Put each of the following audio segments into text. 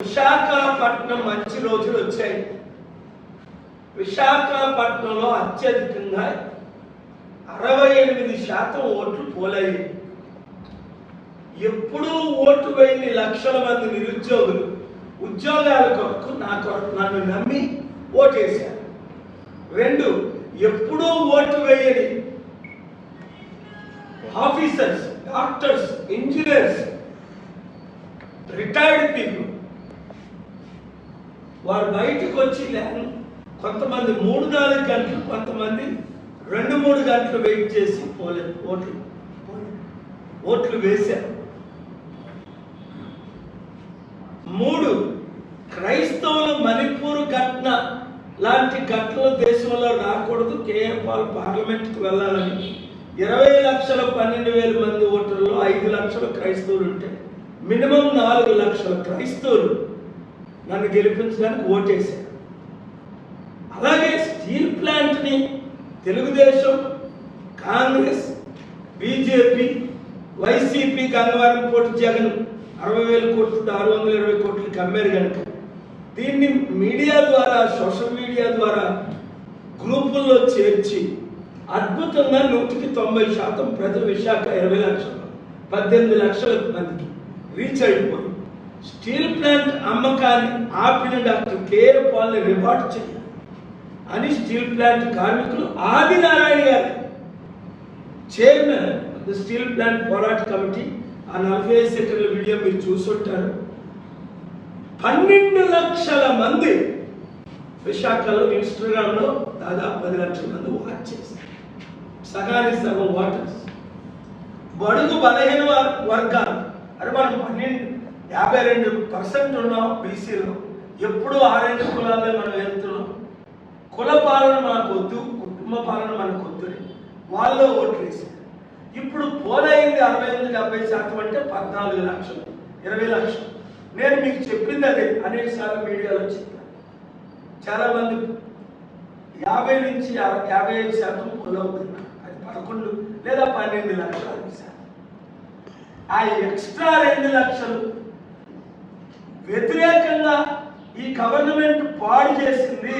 విశాఖపట్నం మంచి రోజులు వచ్చాయి. విశాఖపట్నంలో అత్యధికంగా అరవై ఎనిమిది శాతం ఓట్లు పోలయ్యాయి. ఎప్పుడూ ఓటు వేయని లక్షల మంది నిరుద్యోగులు ఉద్యోగాల కొరకు నా కొరకు నన్ను నమ్మి ఓటేశారు. రెండు ఎప్పుడూ ఓటు వేయని officers doctors engineers retired people వారు బయటకు వచ్చి లేరు. కొంతమంది మూడు నాలుగు గంటలు కొంతమంది రెండు మూడు గంటలు వెయిట్ చేసి పోలే ఓట్లు ఓట్లు వేశారు. మూడు క్రైస్తవులు మణిపూర్ ఘటన లాంటి ఘటనలు దేశంలో రాకూడదు. కేఎం పాల్ పార్లమెంట్కి వెళ్ళాలని. ఇరవై లక్షల పన్నెండు వేల మంది ఓటర్లో ఐదు లక్షల క్రైస్తవులు ఉంటే మినిమం నాలుగు లక్షల క్రైస్తవులు నన్ను గెలిపించడానికి ఓటేశారు అలాగే స్టీల్ ప్లాంట్ని Telugudesam Congress BJP YCP Gangavaram కోటి జగన్ అరవై వేల కోట్లు ఆరు వందల ఇరవై కోట్లకి అమ్మారు కనుక దీన్ని మీడియా ద్వారా సోషల్ మీడియా ద్వారా గ్రూపుల్లో చేర్చి అద్భుతంగా నూటికి తొంభై శాతం ప్రజలు విశాఖ ఇరవై లక్షలు పద్దెనిమిది లక్షల మందికి రీచ్ అయిపోయింది. స్టీల్ ప్లాంట్ అమ్మకాన్ని ఆపిన డాక్టర్ కేఏ పాల్ని రివార్డ్ చేయాలి. అని స్టీల్ ప్లాంట్ కార్మికులు ఆదినారాయణ గారు చైర్మన్ ద స్టీల్ ప్లాంట్ పోరాట కమిటీ ఆ నలభై ఐదు సెకండ్ల వీడియో మీరు చూసుంటారు. పన్నెండు లక్షల మంది విశాఖలో ఇన్స్టాగ్రామ్లో దాదాపు పది లక్షల మంది వాచ్ చేశారు. సగానికి సగం వాటర్స్. బడుగు బలహీన వర్గాలు. అరే మనం పన్నెండు యాభై రెండు పర్సెంట్ ఉన్నాం బీసీలో. ఎప్పుడూ ఆ రెండు కులాలే మనం వెళ్తున్నాం. కుల పాలన మనకు వద్దు కుటుంబ పాలన మనకు వద్దు వాళ్ళు ఓట్లు వేశారు. ఇప్పుడు పోలైంది అరవై ఎనిమిది డెబ్బై శాతం అంటే పద్నాలుగు లక్షలు ఇరవై లక్షలు. నేను మీకు చెప్పింది అదే అనేక సార్లు మీడియాలో చెప్పాను. చాలామంది యాభై నుంచి యాభై ఐదు శాతం పొలవుతున్నారు అది పదకొండు లేదా పన్నెండు లక్షలు శాతం ఆ ఎక్స్ట్రా రెండు లక్షలు వ్యతిరేకంగా ఈ గవర్నమెంట్ పాడు చేసింది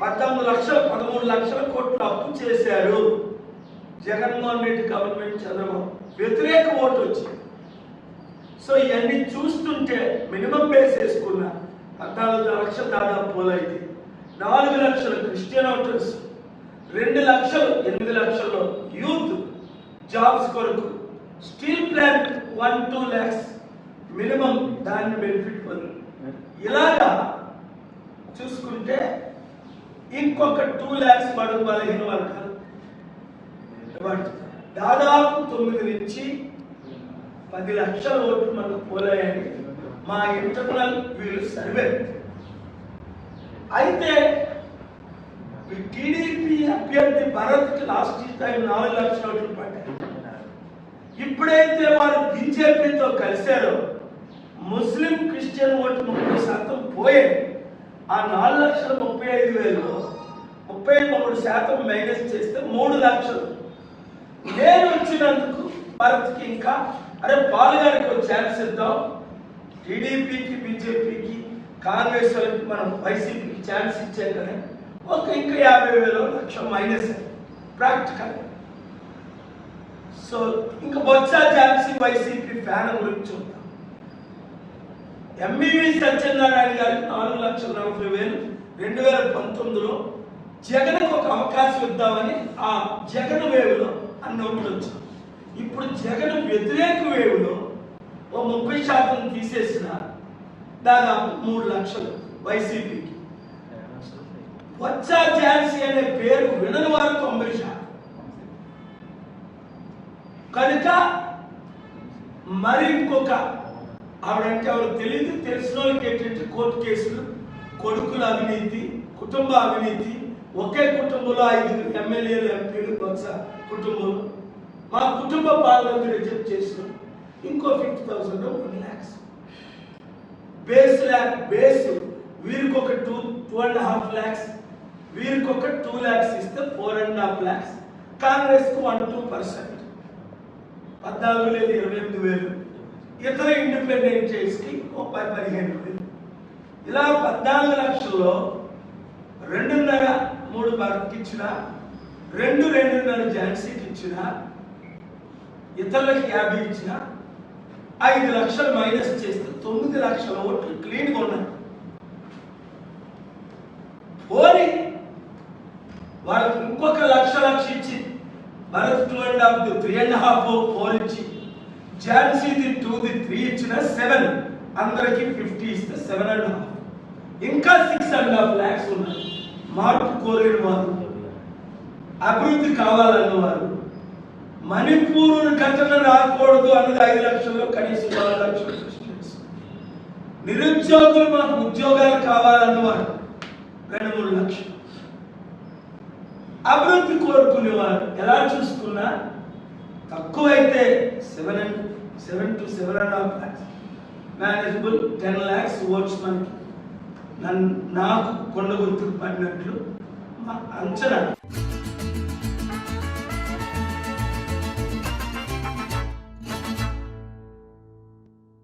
పద్నాలుగు లక్షలు పదమూడు లక్షల కోట్లు అప్పు చేశారు జగన్మోహన్ రెడ్డి గవర్నమెంట్ చంద్రబాబు. వ్యతిరేక ఓటు వచ్చింది. సో ఇవన్నీ చూస్తుంటే మినిమం బేస్ వేసుకున్న పద్నాలుగు లక్షలు దాదాపు పోలైంది. నాలుగు లక్షలు క్రిస్టియన్ ఓటర్స్ రెండు లక్షలు ఎనిమిది లక్షల్లో యూత్ జాబ్స్ కొరకు. Steel plant one two lakhs minimum దాన్ని బెనిఫిట్ పొంది. ఇలాగా చూసుకుంటే ఇంకొక టూ ల్యాక్స్ బడుగు బలహీన వర్గాలు. దాదాపు తొమ్మిది నుంచి పది లక్షల ఓట్లు మనకు పోలాయని మా ఇంటర్నల్ వీళ్ళు సర్వే. అయితే టీడీపీ అభ్యర్థి భరత్కి లాస్ట్ టైం నాలుగు లక్షల ఓట్లు పడ్డాయి ఇప్పుడైతే వారు బీజేపీతో కలిశారో. ముస్లిం క్రిస్టియన్ ఓటు ముప్పై శాతం పోయే ఆ నాలుగు లక్షల ముప్పై ఐదు వేలు ముప్పై మూడు శాతం మైనస్ చేస్తే మూడు లక్షలు. నేను వచ్చినందుకు భారత్కి ఇంకా అరే పాల్ గారికి ఒక ఛాన్స్ ఇద్దాం. టీడీపీకి బీజేపీకి కాంగ్రెస్ వాళ్ళకి మనం వైసీపీకి ఛాన్స్ ఇచ్చాం కదా. ఒక ఇంకా యాభై వేలు లక్ష మైనస్ ప్రాక్టికల్. సో ఇంకా బొత్స ఛాన్స్ వైసీపీ ఫ్యాన్ గురించి చూద్దాం. ఎంబీవి సత్యనారాయణ గారికి నాలుగు లక్షల నలభై వేలు రెండు వేల పంతొమ్మిదిలో జగన్కు ఒక అవకాశం ఇద్దామని ఆ జగన్ వేవులో అన్నప్పుడు వచ్చారు ఇప్పుడు జగన్ వ్యతిరేక వేవులో ఓ ముప్పై శాతం తీసేసిన దాదాపు మూడు లక్షలు వైసీపీకి. వచ్చా ఝాన్సీ అనే పేరు వినని వారు తొంభై శాతం. కనుక మరి ఇంకొక ఆవిడంటే ఆవిడ తెలియదు తెలిసిన వాళ్ళకి ఏంటంటే కోర్టు కేసులు కొడుకుల అవినీతి కుటుంబ అవినీతి ఒకే కుటుంబంలో ఐదుగురు ఎమ్మెల్యేలు ఎంపీలు బహుశా కుటుంబంలో. మా కుటుంబ పాలన రిజెక్ట్ చేసిన ఇంకో fifty thousand one lakhs. Base lakh base వీరికి ఒక two two and half lakhs. వీరికి ఒక టూ ల్యాక్స్ ఇస్తే ఫోర్ అండ్ హాఫ్ ల్యాక్స్. కాంగ్రెస్కు వన్ టూ పర్సెంట్. పద్నాలుగు లేదు ఇరవై ఎనిమిది వేలు. ఇతర ఇండిపెండెంట్ చేసి పదిహేను వేలు. ఇలా పద్నాలుగు లక్షల్లో రెండున్నర మూడు భారత్కి ఇచ్చిన రెండు రెండున్నర ఝాన్సీకి ఇచ్చిన ఇతరులకు యాభై ఇచ్చిన ఐదు లక్షలు మైనస్ చేస్తే తొమ్మిది లక్షల ఓట్లు క్లీన్గా ఉన్నాయి. పోని వాళ్ళకి ఇంకొక లక్ష లక్ష ఇచ్చి Bharat two and half three and half poll ఇచ్చి ఝాన్సీది టూ ది త్రీ ఇచ్చిన సెవెన్. అందరికి ఫిఫ్టీ ఇస్తే సెవెన్ అండ్ హాఫ్. ఇంకా సిక్స్ అండ్ హాఫ్ ల్యాక్స్ ఉన్నాయి. మార్పు కోరిన వారు అభివృద్ధి కావాలన్న వారు మణిపూర్ ఘటన రాకూడదు అన్నది ఐదు లక్షల్లో కనీసం నాలుగు లక్షలు క్రిస్టియన్స్ నిరుద్యోగులు మనకు ఉద్యోగాలు కావాలన్నవారు రెండు మూడు లక్షలు. అభివృద్ధి కోరుకునేవారు ఎలా చూసుకున్నా తక్కువైతే seven and seven to seven and half lakhs manageable ten lakhs votes మనకి. నన్ను నాకు కొండ గుర్తుకు పడినట్లు అంచనా.